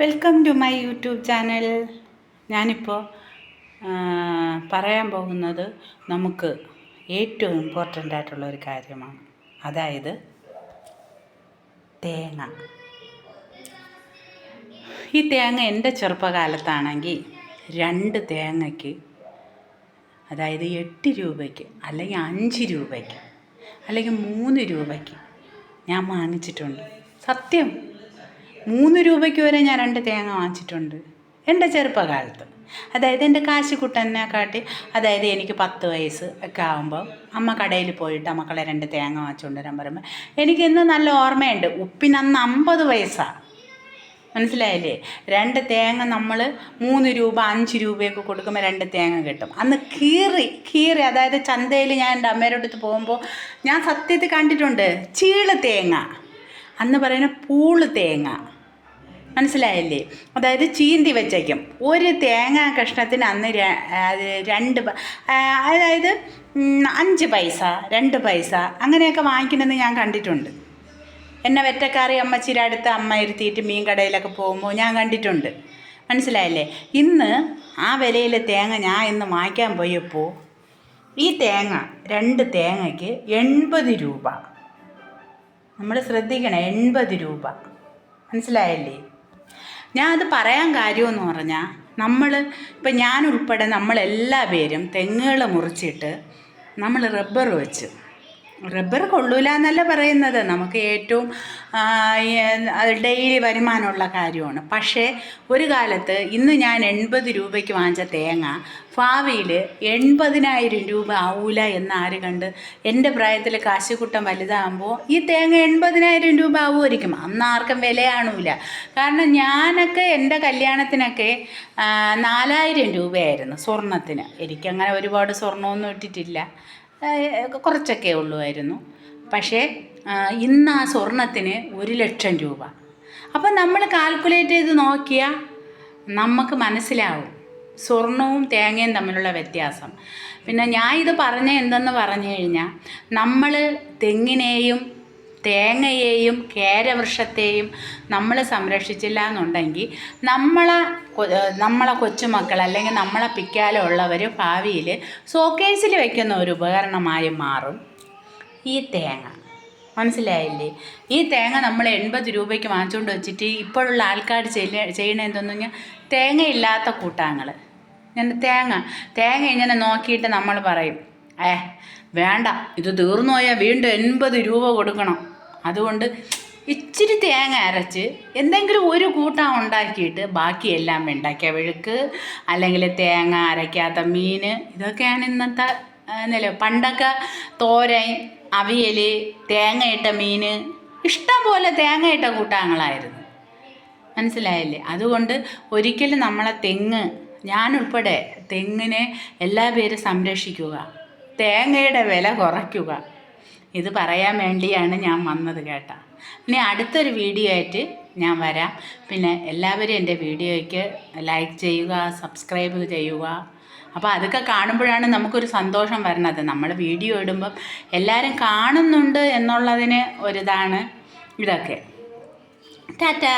Welcome to my YouTube channel ഞാനിപ്പോൾ പറയാൻ പോകുന്നത് നമുക്ക് ഏറ്റവും ഇമ്പോർട്ടന്റ് ആയിട്ടുള്ള ഒരു കാര്യമാണ്. അതായത് തേങ്ങ. ഈ തേങ്ങ എന്റെ ചെറുപ്പകാലത്താണെങ്കിൽ രണ്ട് തേങ്ങയ്ക്ക് അതായത് എട്ട് രൂപയ്ക്ക് അല്ലെങ്കിൽ അഞ്ച് രൂപയ്ക്ക് അല്ലെങ്കിൽ മൂന്ന് രൂപയ്ക്ക് ഞാൻ വാങ്ങിച്ചിട്ടുണ്ട്. സത്യം. മൂന്ന് രൂപയ്ക്ക് വരെ ഞാൻ രണ്ട് തേങ്ങ വാങ്ങിച്ചിട്ടുണ്ട്. എന്റെ ചെറുപ്പകാലത്ത്. അതായത് എന്റെ കാശിക്കുട്ടനെ കാട്ടി അതായത് എനിക്ക് പത്ത് വയസ്സ് ഒക്കെ ആകുമ്പോൾ അമ്മ കടയിൽ പോയിട്ട് മക്കളെ രണ്ട് തേങ്ങ വാങ്ങിച്ചുകൊണ്ട് വരാൻ പറയുമ്പോൾ എനിക്ക് ഇന്ന് നല്ല ഓർമ്മയുണ്ട്. ഉപ്പിനന്ന് അമ്പത് വയസ്സാണ് മനസ്സിലായില്ലേ? രണ്ട് തേങ്ങ നമ്മൾ മൂന്ന് രൂപ അഞ്ച് രൂപയൊക്കെ കൊടുക്കുമ്പോൾ രണ്ട് തേങ്ങ കിട്ടും. അന്ന് കീറി കീറി അതായത് ചന്തയിൽ ഞാൻ എന്റെ അമ്മയുടെ അടുത്ത് പോകുമ്പോൾ ഞാൻ സത്യത്തിൽ കണ്ടിട്ടുണ്ട് ചീൾ തേങ്ങ. അന്ന് പറയുന്ന പൂൾ തേങ്ങ. മനസ്സിലായില്ലേ? അതായത് ചീന്തി വെച്ചേക്കും. ഒരു തേങ്ങ കഷ്ണത്തിന് അന്ന് രണ്ട് അതായത് അഞ്ച് പൈസ രണ്ട് പൈസ അങ്ങനെയൊക്കെ വാങ്ങിക്കണമെന്ന് ഞാൻ കണ്ടിട്ടുണ്ട്. എന്നെ വെറ്റക്കാറി അമ്മച്ചിയുടെ അടുത്ത് അമ്മ ഇരുത്തിയിട്ട് മീൻ കടയിലൊക്കെ പോകുമ്പോൾ ഞാൻ കണ്ടിട്ടുണ്ട്. മനസ്സിലായില്ലേ? ഇന്ന് ആ വിലയിൽ തേങ്ങ ഞാൻ ഇന്ന് വാങ്ങിക്കാൻ പോയപ്പോൾ ഈ തേങ്ങ രണ്ട് തേങ്ങയ്ക്ക് എൺപത് രൂപ. നമ്മൾ ശ്രദ്ധിക്കണം എൺപത് രൂപ. മനസ്സിലായല്ലേ? ഞാൻ അത് പറയാൻ കാര്യമെന്ന് പറഞ്ഞാൽ നമ്മൾ ഇപ്പം ഞാൻ ഉൾപ്പെടെ നമ്മളെല്ലാ പേരും തെങ്ങുകൾ മുറിച്ചിട്ട് നമ്മൾ റബ്ബർ വെച്ച് റബ്ബർ കൊള്ളൂല എന്നല്ല പറയുന്നത്. നമുക്ക് ഏറ്റവും ഡെയിലി വരുമാനമുള്ള കാര്യമാണ്. പക്ഷേ ഒരു കാലത്ത് ഇന്ന് ഞാൻ എൺപത് രൂപയ്ക്ക് വാങ്ങിച്ച തേങ്ങ ഭാവിയിൽ എൺപതിനായിരം രൂപ ആവൂല എന്ന് ആര് കണ്ട് എന്റെ പ്രായത്തിൽ കാശിക്കുട്ടം വലുതാകുമ്പോൾ ഈ തേങ്ങ എൺപതിനായിരം രൂപ ആവുമായിരിക്കും. അന്ന് ആർക്കും വിലയാണൂല കാരണം ഞാനൊക്കെ എന്റെ കല്യാണത്തിനൊക്കെ നാലായിരം രൂപയായിരുന്നു സ്വർണത്തിന്. എനിക്കങ്ങനെ ഒരുപാട് സ്വർണമൊന്നും ഇട്ടിട്ടില്ല. കുറച്ചൊക്കെ ഉള്ളുമായിരുന്നു പക്ഷേ ഇന്ന് ആ സ്വർണത്തിന് ഒരു ലക്ഷം രൂപ. അപ്പം നമ്മൾ കാൽക്കുലേറ്റ് ചെയ്ത് നോക്കിയാൽ നമുക്ക് മനസ്സിലാവും. സ്വർണവും തേങ്ങയും തമ്മിലുള്ള വ്യത്യാസം. പിന്നെ ഞാൻ ഇത് പറഞ്ഞ എന്തെന്ന് പറഞ്ഞു കഴിഞ്ഞാൽ നമ്മൾ തെങ്ങിനെയും തേങ്ങയെയും കേരവൃക്ഷത്തെയും നമ്മൾ സംരക്ഷിച്ചില്ല എന്നുണ്ടെങ്കിൽ നമ്മളെ നമ്മളെ കൊച്ചുമക്കൾ അല്ലെങ്കിൽ നമ്മളെ പിക്കാലുള്ളവർ ഭാവിയിൽ സോക്കേസിൽ വയ്ക്കുന്ന ഒരു ഉപകരണമായി മാറും ഈ തേങ്ങ. മനസ്സിലായില്ലേ? ഈ തേങ്ങ നമ്മൾ എൺപത് രൂപയ്ക്ക് വാങ്ങിച്ചുകൊണ്ട് വെച്ചിട്ട് ഇപ്പോഴുള്ള ആൾക്കാർ ചെയ്യണ എന്തെന്ന് പറഞ്ഞാൽ തേങ്ങയില്ലാത്ത കൂട്ടാങ്ങൾ ഞാൻ തേങ്ങ തേങ്ങ ഇങ്ങനെ നോക്കിയിട്ട് നമ്മൾ പറയും ഏ വേണ്ട ഇത് തീർന്നു പോയാൽ വീണ്ടും എൺപത് രൂപ കൊടുക്കണം. അതുകൊണ്ട് ഇച്ചിരി തേങ്ങ അരച്ച് എന്തെങ്കിലും ഒരു കൂട്ടം ഉണ്ടാക്കിയിട്ട് ബാക്കിയെല്ലാം വെണ്ടയ്ക്ക വിഴുക്ക് അല്ലെങ്കിൽ തേങ്ങ അരയ്ക്കാത്ത മീൻ ഇതൊക്കെയാണ് ഇന്നത്തെ നില പണ്ടൊക്കെ തോരൻ അവിയൽ തേങ്ങയിട്ട മീൻ ഇഷ്ടം പോലെ തേങ്ങയിട്ട കൂട്ടാങ്ങളായിരുന്നു. മനസ്സിലായില്ലേ? അതുകൊണ്ട് ഒരിക്കലും നമ്മളെ തെങ്ങ് ഞാനുൾപ്പെടെ തെങ്ങിനെ എല്ലാ പേരും സംരക്ഷിക്കുക തേങ്ങയുടെ വില കുറയ്ക്കുക. ഇത് പറയാൻ വേണ്ടിയാണ് ഞാൻ വന്നത് കേട്ടോ. ഇനി അടുത്തൊരു വീഡിയോ ആയിട്ട് ഞാൻ വരാം. പിന്നെ എല്ലാവരും എന്റെ വീഡിയോയ്ക്ക് ലൈക്ക് ചെയ്യുക സബ്സ്ക്രൈബ് ചെയ്യുക. അപ്പോൾ അതൊക്കെ കാണുമ്പോഴാണ് നമുക്കൊരു സന്തോഷം വരണത് നമ്മൾ വീഡിയോ ഇടുമ്പം എല്ലാവരും കാണുന്നുണ്ട് എന്നുള്ളതിന് ഒരിതാണ് ഇതൊക്കെ. ടാറ്റാ.